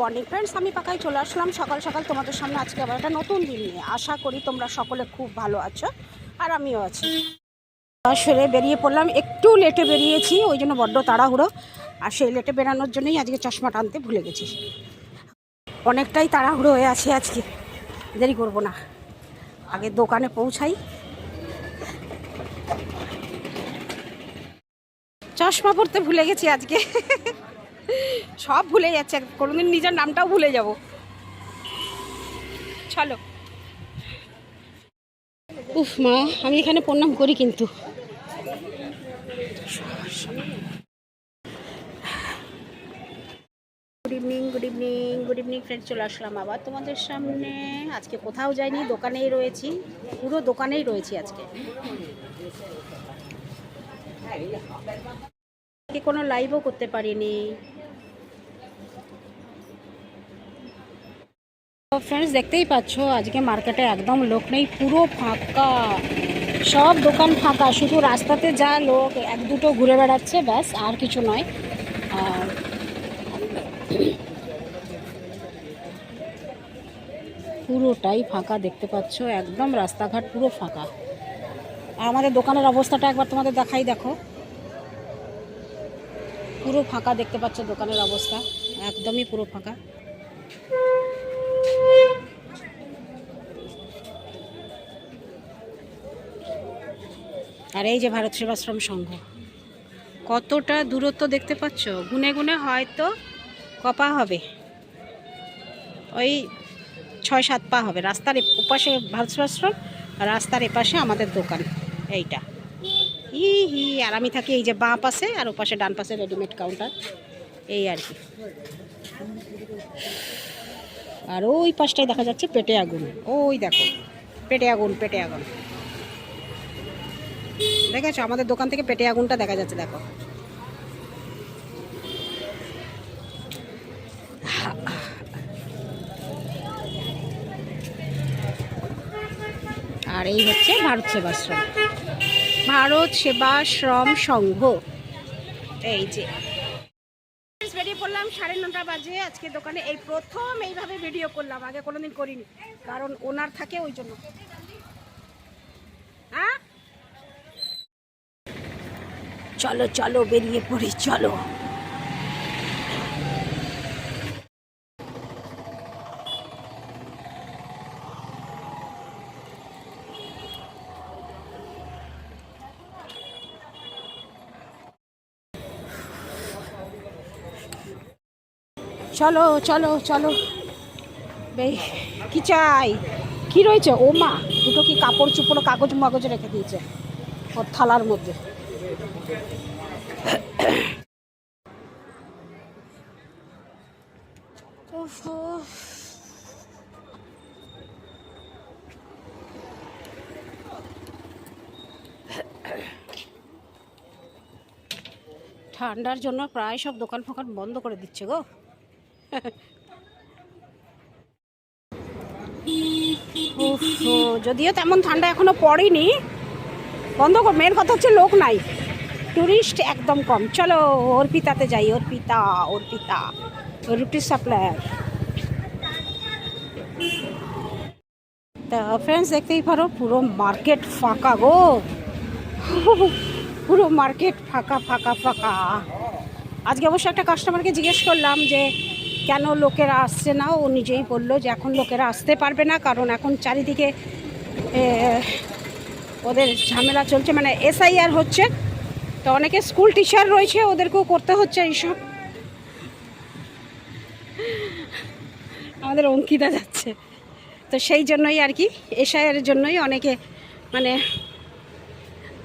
Morning friends আমি পাকায় চলে আসলাম। সকাল সকাল তোমাদের সামনে আজকে আবার একটা নতুন দিন নিয়ে। আশা করি তোমরা সকলে খুব ভালো আছো, আর আমিও আছি। সেরে বেরিয়ে পড়লাম। একটু লেটে বেরিয়েছি, ওই জন্য বড্ড তাড়াহুড়ো। আর সেই লেটে বেরানোর জন্যই আজকে চশমাটা আনতে ভুলে গেছি। অনেকটাই তাড়াহুড়ো হয়ে আছে আজকে। দেরি করব না। আগে দোকানে পৌঁছাই। চশমা পড়তে ভুলে গেছি আজকে। সব ভুলে যাচ্ছে কোনোদিন নিজের নামটাও ভুলে যাব। চলো। উফ মা, আমি এখানে প্রণাম করি কিন্তু। Good evening good evening good evening friend চলে আসলাম আবার তোমাদের সামনে। আজকে কোথাও যাইনি, দোকানেই রয়েছি, পুরো দোকানেই রয়েছি আজকে। কোনো লাইভও করতে পারিনি। ফ্রেন্ডস দেখতেই পাচ্ছ, আজকে মার্কেটে একদম লোক নেই, পুরো ফাঁকা। সব দোকান ফাঁকা, শুধু রাস্তাতে যা লোক, এক দুটো ঘুরে বেড়াচ্ছে, ব্যাস, আর কিছু নয়। আর পুরোটাই ফাঁকা, দেখতে পাচ্ছ, একদম রাস্তাঘাট পুরো ফাঁকা। আমাদের দোকানের অবস্থাটা একবার তোমাদের দেখাই, দেখো। পুরো ফাঁকা, দেখতে পাচ্ছ দোকানের অবস্থা, একদমই পুরো ফাঁকা। আর এই যে ভারত সেবাশ্রম সংঘ। কতটা দূরত্ব দেখতে পাচ্ছ? গুনে গুনে হয়তো কপা হবে। ওই ছয় সাত পা হবে। রাস্তার ওপাশে ভারত সেবাশ্রম রাস্তার এপাশে আমাদের দোকান। এইটা। হি হি, আর আমি থাকি এই যে বাঁ পাশে, আর ওপাশে ডান পাশে রেডিমেড কাউন্টার। এই আর কি। আর ওই পাশটায় দেখা যাচ্ছে পেটে আগুন। ওই দেখো, পেটে আগুন পেটে আগুন। দেখেছ? আমাদের দোকান থেকে পেটে আগুনটা দেখা যাচ্ছে, দেখো। আর এই হচ্ছে ভারত সেবাশ্রম ভারত সেবাশ্রম সংঘ। এই যে। বেরিয়ে পড়লাম সাড়ে নটা বাজে, আজকে দোকানে এই প্রথম এইভাবে ভিডিও করলাম, আগে কোনোদিন করিনি, কারণ ওনার থাকে ওই জন্য। হ্যাঁ? চলো চলো, বেরিয়ে পড়ি, চলো। চলো চলো চলো। কি চাই? কি রয়েছে? ও মা দুটো কি কাপড় চুপড় কাগজ মাগজ রেখে দিয়েছে। ওর থালার মধ্যে। ঠান্ডার জন্য প্রায় সব দোকান ফোকান বন্ধ করে দিচ্ছে গো। যদিও তেমন ঠান্ডা এখনও পড়েনি বন্ধ কর মেন কথা হচ্ছে লোক নাই। টুরিস্ট একদম কম। চলো, অর্পিতাতে যাই, অর্পিতা অর্পিতা, রুটি সাপ্লায়ার তা ফ্রেন্ডস দেখতেই পারো, পুরো মার্কেট ফাঁকা গো। পুরো মার্কেট ফাঁকা ফাঁকা ফাঁকা। আজকে অবশ্য একটা কাস্টমারকে জিজ্ঞেস করলাম যে, কেন লোকেরা আসছে না? ও নিজেই বলল যে, এখন লোকেরা আসতে পারবে না, কারণ এখন চারিদিকে ওদের ঝামেলা চলছে মানে এসআইআর হচ্ছে। তো অনেকে স্কুল টিচার রয়েছে, ওদেরকেও করতে হচ্ছে এইসব। আমাদের অঙ্কিতা যাচ্ছে। তো সেই জন্যই আর কি এসআইআর জন্যই অনেকে মানে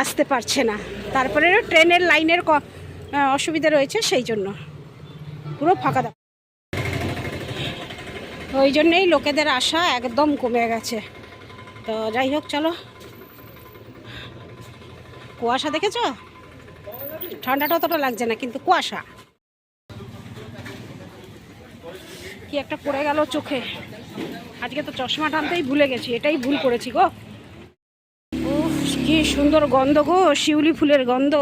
আসতে পারছে না। তারপরে ট্রেনের লাইনের অসুবিধা রয়েছে সেই জন্য। পুরো ফাঁকা দাও ওই জন্যেই লোকেদের আশা একদম কমে গেছে। তো যাই হোক, চলো। কুয়াশা দেখেছ? ঠান্ডাটা অতটা লাগছে না, কিন্তু কুয়াশা। কি একটা পড়ে গেল চোখে। আজকে তো চশমা টানতেই ভুলে গেছি, এটাই ভুল করেছি গো। কি সুন্দর গন্ধ গো, শিউলি ফুলের গন্ধ।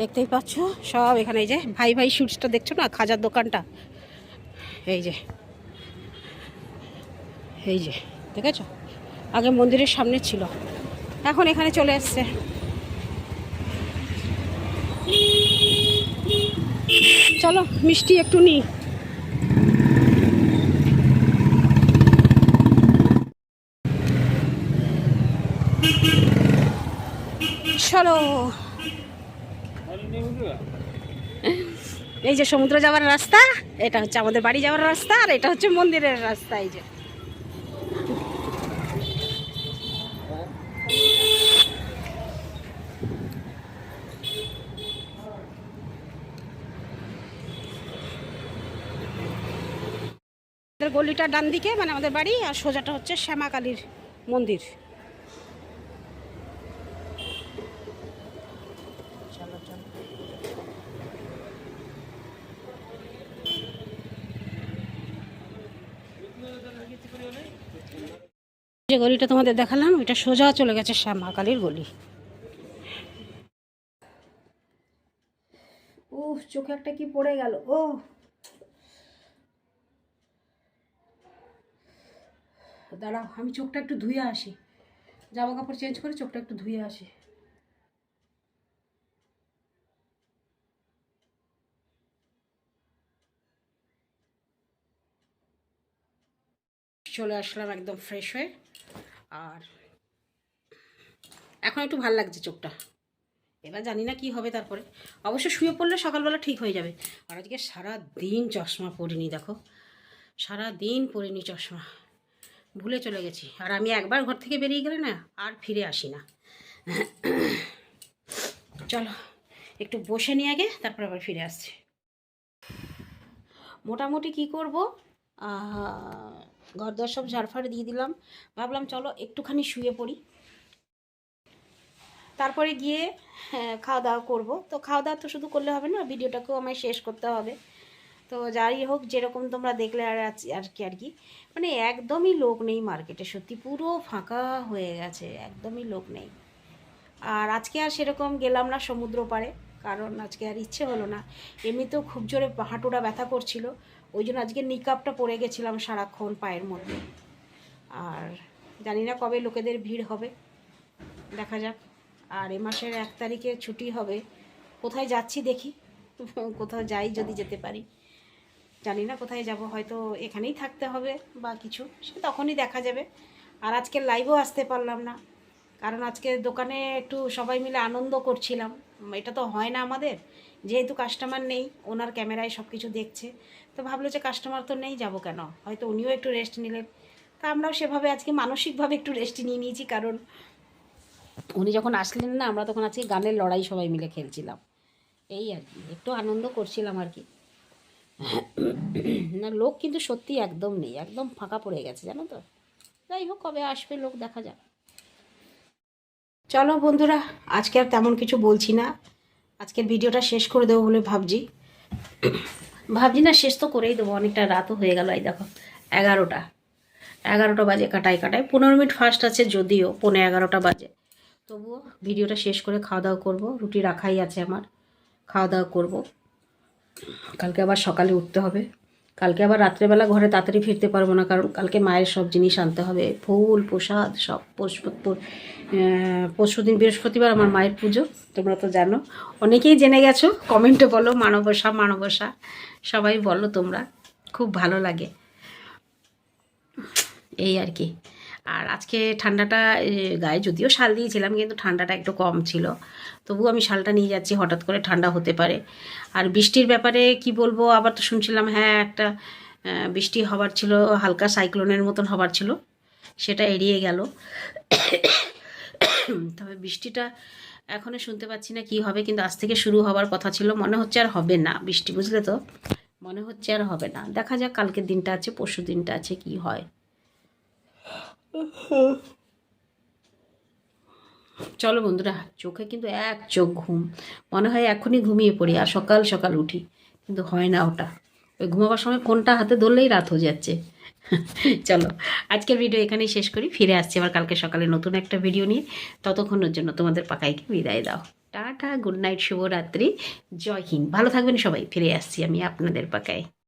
দেখতেই পাচ্ছ, সব এখানে এই যে ভাই ভাই সুইটসটা দেখছ না, খাজার দোকানটা? এই যে। এই যে, দেখেছ? আগে মন্দিরের সামনে ছিল। এখন এখানে চলে এসছে চলো, মিষ্টি একটু নিই চলো। এই যে সমুদ্র যাওয়ার রাস্তা, এটা হচ্ছে আমাদের বাড়ি যাওয়ার রাস্তা, আর এটা হচ্ছে মন্দিরের রাস্তা, এই যে। আমাদের গলিটা ডান দিকে মানে আমাদের বাড়ি, আর সোজাটা হচ্ছে শ্যামা কালীর মন্দির। যে গলিটা তোমাদের দেখালাম এটা সোজা চলে গেছে শ্যামা কালীর গলি। ও চোখে একটা কি পড়ে গেল। ও দাঁড়াও, আমি চোখটা একটু ধুয়ে আসি। জামা কাপড় চেঞ্জ করে চোখটা একটু ধুয়ে আসি। চলে আসলাম একদম ফ্রেশ হয়ে। আর এখন একটু ভালো লাগছে চোখটা। এবার জানি না কি হবে তারপরে। অবশ্য শুয়ে পড়লে সকালবেলা ঠিক হয়ে যাবে। আর আজকে সারা দিন চশমা পরিনি, দেখো। সারা দিন পরিনি চশমা। ভুলে চলে গেছি। আর আমি একবার ঘর থেকে বেরিয়ে গেলে না আর ফিরে আসি না। চলো একটু বসে নিয়ে আগে তারপর আবার ফিরে আসছি। মোটামুটি কি করব? ঘর দর সব ঝাড়ফাড় দিয়ে দিলাম। ভাবলাম চলো একটুখানি শুয়ে পড়ি। তারপরে গিয়ে হ্যাঁ, খাওয়া দাওয়া করব। তো খাওয়া দাওয়া তো শুধু করলে হবে না ভিডিওটাকেও আমায় শেষ করতে হবে। তো যাই হোক, যেরকম তোমরা দেখলে আর আর কি আর কি। মানে একদমই লোক নেই মার্কেটে, সত্যি পুরো ফাঁকা হয়ে গেছে, একদমই লোক নেই। আর আজকে আর সেরকম গেলাম না সমুদ্র পাড়ে, কারণ আজকে আর ইচ্ছে হলো না। এমনিতেও খুব জোরে হাঁটুটা ব্যথা করছিল, ওই জন্য আজকে নিকাপটা পরে গেছিলাম সারাক্ষণ পায়ের মধ্যে। আর জানি না কবে লোকেদের ভিড় হবে, দেখা যাক। আর এ মাসের এক তারিখে ছুটি হবে, কোথায় যাচ্ছি দেখি, কোথাও যাই যদি যেতে পারি। জানি না কোথায় যাব, হয়তো এখানেই থাকতে হবে বা কিছু, সে তখনই দেখা যাবে। আর আজকে লাইভও আসতে পারলাম না, কারণ আজকে দোকানে একটু সবাই মিলে আনন্দ করছিলাম। এটা তো হয় না আমাদের, যেহেতু কাস্টমার নেই, ওনার ক্যামেরায় সব কিছু দেখছে, তো ভাবলো যে কাস্টমার তো নেই, যাব কেন? হয়তো উনিও একটু রেস্ট নিলেন। তা আমরাও সেভাবে আজকে মানসিকভাবে একটু রেস্ট নিয়ে নিয়েছি, কারণ উনি যখন আসলেন না, আমরা তখন আজকে গানের লড়াই সবাই মিলে খেলছিলাম। এই আর কি, একটু আনন্দ করছিলাম আর কি। না, লোক কিন্তু সত্যি একদম নেই, একদম ফাঁকা পড়ে গেছে, জানো তো? যাই হোক, কবে আসবে লোক দেখা যাক। চলো বন্ধুরা, আজকে আর তেমন কিছু বলছি না। আজকের ভিডিওটা শেষ করে দেবো বলে ভাবছি। ভাবছি না, শেষ তো করেই দেবো, অনেকটা রাতও হয়ে গেল, এই দেখো, এগারোটা। এগারোটা বাজে কাটায় কাটায়, পনেরো মিনিট ফার্স্ট আছে যদিও পনেরো এগারোটা বাজে। তবুও ভিডিওটা শেষ করে খাওয়া দাওয়া করব, রুটি রাখাই আছে আমার, খাওয়া দাওয়া করব। কালকে আবার সকালে উঠতে হবে। কালকে আবার রাত্রেবেলা ঘরে তাড়াতাড়ি ফিরতে পারব না, কারণ কালকে মায়ের সব জিনিস আনতে হবে। ফুল, প্রসাদ, সব পরশু দিন বৃহস্পতিবার আমার মায়ের পুজো, তোমরা তো জানো। অনেকেই জেনে গেছো কমেন্টে বলো, মানবসা মানবসা, সবাই বলো তোমরা, খুব ভালো লাগে। এই আর কি। আর আজকে ঠান্ডাটা গায়ে যদিও শাল দিয়েছিলাম, কিন্তু ঠান্ডাটা একটু কম ছিল। তবু আমি শালটা নিয়ে যাচ্ছি, হঠাৎ করে ঠান্ডা হতে পারে। আর বৃষ্টির ব্যাপারে কি বলব, আবার তো শুনছিলাম হ্যাঁ একটা বৃষ্টি হবার ছিল, হালকা সাইক্লোনের মতন হবার ছিল, সেটা এড়িয়ে গেল। তবে বৃষ্টিটা এখনও শুনতে পাচ্ছি না কি হবে, কিন্তু আজ থেকে শুরু হবার কথা ছিল, মনে হচ্ছে আর হবে না বৃষ্টি, বুঝলে তো? মনে হচ্ছে আর হবে না। দেখা যাক, কালকের দিনটা আছে পরশু দিনটা আছে, কি হয়। চলো বন্ধুরা, চোখে কিন্তু এক চোখ ঘুম। মনে হয় এখনই ঘুমিয়ে পড়ি আর সকাল সকাল উঠি, কিন্তু হয় না ওটা। ওই ঘুমাবার সময় ফোনটা হাতে ধরলেই রাত হয়ে যাচ্ছে। চলো, আজকের ভিডিও এখানেই শেষ করি। ফিরে আসছি আবার কালকে সকালে নতুন একটা ভিডিও নিয়ে। ততক্ষণের জন্য তোমাদের পাকাইকে বিদায় দাও। টাটা, গুড নাইট, শুভরাত্রি, জয় হিন্দ। ভালো থাকবেন সবাই। ফিরে আসছি আমি আপনাদের পাকায়।